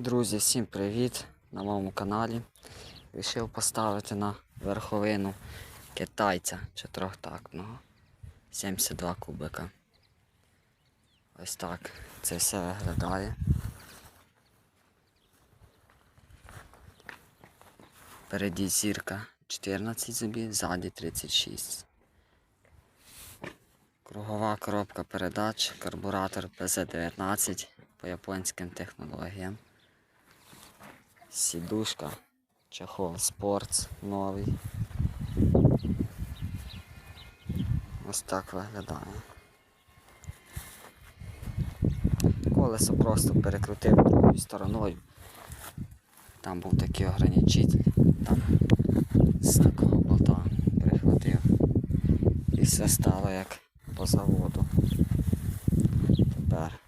Друзі, всім привіт на моєму каналі. Рішив поставити на верховину китайця чотирьохтактного 72 кубика. Ось так це все виглядає. Впереді зірка 14 зубів, ззаді 36. Кругова коробка передач, карбуратор PZ19 по японським технологіям. Сідушка, чехол Sports новий. Ось так виглядає. Колесо просто перекрутив другою стороною. Там був такий ограничитель, там з такого болта прихватив. І все стало як по заводу. Тепер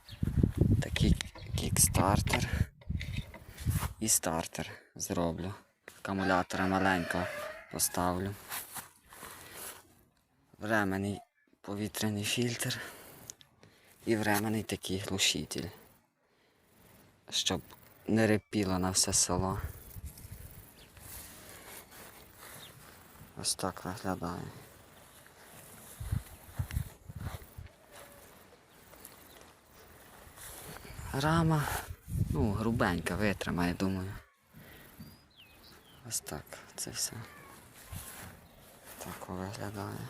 такий кікстартер і стартер зроблю. Акумулятора маленького поставлю. Временний повітряний фільтр і временний такий глушитель, щоб не репіло на все село. Ось так виглядає. Рама, ну, грубенька, витримає, думаю. Ось так це все. Так виглядає.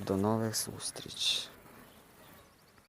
До нових зустріч.